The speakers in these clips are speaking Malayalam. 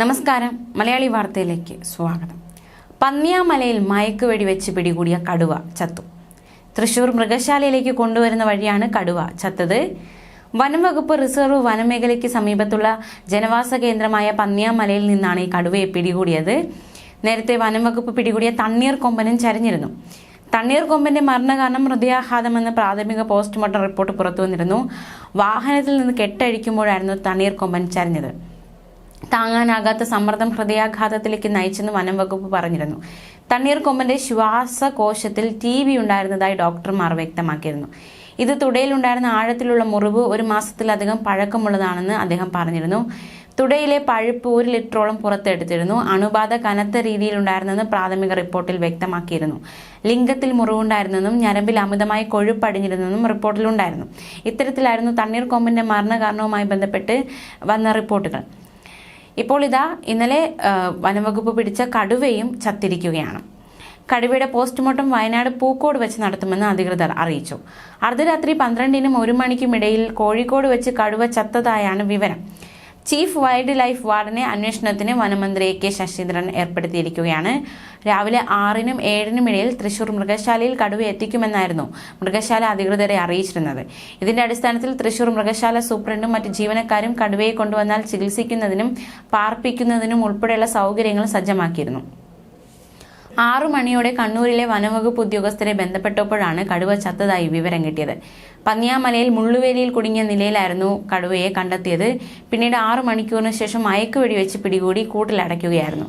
നമസ്കാരം. മലയാളി വാർത്തയിലേക്ക് സ്വാഗതം. പന്നിയാമലയിൽ മയക്കുവെടി വെച്ച് പിടികൂടിയ കടുവ ചത്തു. തൃശൂർ മൃഗശാലയിലേക്ക് കൊണ്ടുവരുന്ന വഴിയാണ് കടുവ ചത്തത്. വനംവകുപ്പ് റിസർവ് വനമേഖലയ്ക്ക് സമീപത്തുള്ള ജനവാസ കേന്ദ്രമായ പന്നിയാമലയിൽ നിന്നാണ് ഈ കടുവയെ പിടികൂടിയത്. നേരത്തെ വനംവകുപ്പ് പിടികൂടിയ തണ്ണീർ കൊമ്പനും ചരിഞ്ഞിരുന്നു. തണ്ണീർ കൊമ്പന്റെ മരണകാരണം ഹൃദയാഘാതമെന്ന് പ്രാഥമിക പോസ്റ്റ്മോർട്ടം റിപ്പോർട്ട് പുറത്തുവന്നിരുന്നു. വാഹനത്തിൽ നിന്ന് കെട്ടഴിക്കുമ്പോഴായിരുന്നു തണ്ണീർ കൊമ്പൻ ചരിഞ്ഞത്. താങ്ങാനാകാത്ത സമ്മർദ്ദം ഹൃദയാഘാതത്തിലേക്ക് നയിച്ചെന്ന് വനം വകുപ്പ് പറഞ്ഞിരുന്നു. തണ്ണീർക്കൊമ്പന്റെ ശ്വാസകോശത്തിൽ ടി ബി ഉണ്ടായിരുന്നതായി ഡോക്ടർമാർ വ്യക്തമാക്കിയിരുന്നു. ഇത് തുടയിലുണ്ടായിരുന്ന ആഴത്തിലുള്ള മുറിവ് ഒരു മാസത്തിലധികം പഴക്കമുള്ളതാണെന്ന് അദ്ദേഹം പറഞ്ഞിരുന്നു. തുടയിലെ പഴുപ്പ് ഒരു ലിറ്ററോളം പുറത്തെടുത്തിരുന്നു. അണുബാധ കനത്ത രീതിയിലുണ്ടായിരുന്നെന്ന് പ്രാഥമിക റിപ്പോർട്ടിൽ വ്യക്തമാക്കിയിരുന്നു. ലിംഗത്തിൽ മുറിവുണ്ടായിരുന്നെന്നും ഞരമ്പിൽ അമിതമായി കൊഴുപ്പടിഞ്ഞിരുന്നെന്നും റിപ്പോർട്ടിലുണ്ടായിരുന്നു. ഇത്തരത്തിലായിരുന്നു തണ്ണീർക്കൊമ്പന്റെ മരണകാരണവുമായി ബന്ധപ്പെട്ട് വന്ന റിപ്പോർട്ടുകൾ. ഇപ്പോൾ ഇതാ ഇന്നലെ വനംവകുപ്പ് പിടിച്ച കടുവയും ചത്തിരിക്കുകയാണ്. കടുവയുടെ പോസ്റ്റ്മോർട്ടം വയനാട് പൂക്കോട് വെച്ച് നടത്തുമെന്ന് അധികൃതർ അറിയിച്ചു. അർദ്ധരാത്രി പന്ത്രണ്ടിനും ഒരു മണിക്കും ഇടയിൽ കോഴിക്കോട് വെച്ച് കടുവ ചത്തതായാണ് വിവരം. ചീഫ് വൈൽഡ് ലൈഫ് വാർഡനെ അന്വേഷണത്തിന് വനമന്ത്രി കെ ശശീന്ദ്രൻ ഏർപ്പെടുത്തിയിരിക്കുകയാണ്. രാവിലെ ആറിനും ഏഴിനും ഇടയിൽ തൃശൂർ മൃഗശാലയിൽ കടുവ എത്തിക്കുമെന്നായിരുന്നു മൃഗശാല അധികൃതരെ അറിയിച്ചിരുന്നത്. ഇതിന്റെ അടിസ്ഥാനത്തിൽ തൃശൂർ മൃഗശാല സൂപ്രണ്ടും മറ്റ് ജീവനക്കാരും കടുവയെ കൊണ്ടുവന്നാൽ ചികിത്സിക്കുന്നതിനും പാർപ്പിക്കുന്നതിനും ഉൾപ്പെടെയുള്ള സൗകര്യങ്ങൾ സജ്ജമാക്കിയിരുന്നു. ആറു മണിയോടെ കണ്ണൂരിലെ വനവകുപ്പ് ഉദ്യോഗസ്ഥരെ ബന്ധപ്പെട്ടപ്പോഴാണ് കടുവ ചത്തതായി വിവരം കിട്ടിയത്. പന്നിയാമലയിൽ മുള്ളുവേലിയിൽ കുടുങ്ങിയ നിലയിലായിരുന്നു കടുവയെ കണ്ടെത്തിയത്. പിന്നീട് ആറു മണിക്കൂറിന് ശേഷം മയക്കുവെടി വെച്ച് പിടികൂടി കൂട്ടിലടയ്ക്കുകയായിരുന്നു.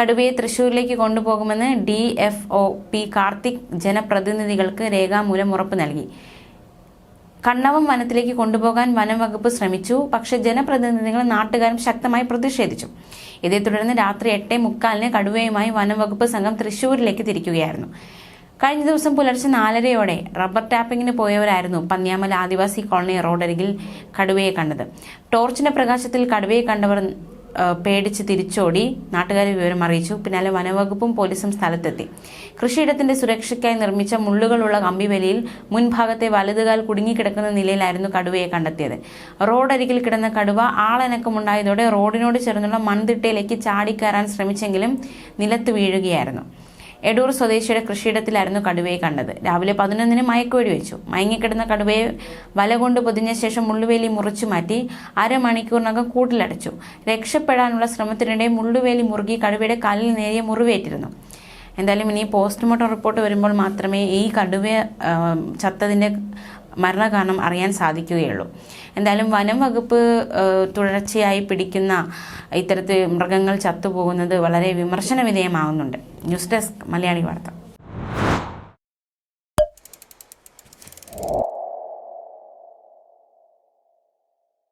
കടുവയെ തൃശൂരിലേക്ക് കൊണ്ടുപോകുമെന്ന് D F O P Karthik ജനപ്രതിനിധികൾക്ക് രേഖാമൂലം ഉറപ്പ് നൽകി. കണ്ണവം വനത്തിലേക്ക് കൊണ്ടുപോകാൻ വനം വകുപ്പ് ശ്രമിച്ചു. പക്ഷെ ജനപ്രതിനിധികളും നാട്ടുകാരും ശക്തമായി പ്രതിഷേധിച്ചു. ഇതേ തുടർന്ന് രാത്രി എട്ടേ മുക്കാലിന് കടുവയുമായി വനം വകുപ്പ് സംഘം തൃശൂരിലേക്ക് തിരിക്കുകയായിരുന്നു. കഴിഞ്ഞ ദിവസം പുലർച്ചെ നാലരയോടെ റബ്ബർ ടാപ്പിങ്ങിന് പോയവരായിരുന്നു പന്ന്യാമല ആദിവാസി കോളനി റോഡരികിൽ കടുവയെ കണ്ടത്. ടോർച്ചിന്റെ പ്രകാശത്തിൽ കടുവയെ കണ്ടവർ പേടിച്ച് തിരിച്ചോടി നാട്ടുകാരെ വിവരം അറിയിച്ചു. പിന്നാലെ വനവകുപ്പും പോലീസും സ്ഥലത്തെത്തി. കൃഷിയിടത്തിന്റെ സുരക്ഷയ്ക്കായി നിർമ്മിച്ച മുള്ളുകളുള്ള കമ്പിവലിയിൽ മുൻഭാഗത്തെ വലതുകാൽ കുടുങ്ങിക്കിടക്കുന്ന നിലയിലായിരുന്നു കടുവയെ കണ്ടെത്തിയത്. റോഡരികിൽ കിടന്ന കടുവ ആളനക്കമുണ്ടായതോടെ റോഡിനോട് ചേർന്നുള്ള മൺതിട്ടയിലേക്ക് ചാടിക്കയറാൻ ശ്രമിച്ചെങ്കിലും നിലത്ത് വീഴുകയായിരുന്നു. എടൂർ സ്വദേശിയുടെ കൃഷിയിടത്തിലായിരുന്നു കടുവയെ കണ്ടത്. രാവിലെ പതിനൊന്നിന് മയക്കുവെടി വെച്ചു. മയങ്ങിക്കിടന്ന കടുവയെ വല കൊണ്ട് പൊതിഞ്ഞ ശേഷം മുള്ളുവേലി മുറിച്ചു മാറ്റി അരമണിക്കൂറിനകം കൂട്ടിലടച്ചു. രക്ഷപ്പെടാനുള്ള ശ്രമത്തിനിടെ മുള്ളുവേലി മുറുകി കടുവയുടെ കാലിൽ നേരിയ മുറിവേറ്റിരുന്നു. എന്തായാലും ഇനി പോസ്റ്റ്മോർട്ടം റിപ്പോർട്ട് വരുമ്പോൾ മാത്രമേ ഈ കടുവ ചത്തതിന്റെ മരണകാരണം അറിയാൻ സാധിക്കുകയുള്ളൂ. എന്തായാലും വനം വകുപ്പ് തുടർച്ചയായി പിടിക്കുന്ന ഇത്തരത്തിൽ മൃഗങ്ങൾ ചത്തുപോകുന്നത് വളരെ വിമർശന വിധേയമാകുന്നുണ്ട് ന്യൂസ് ഡെസ്ക് മലയാളി വാർത്ത.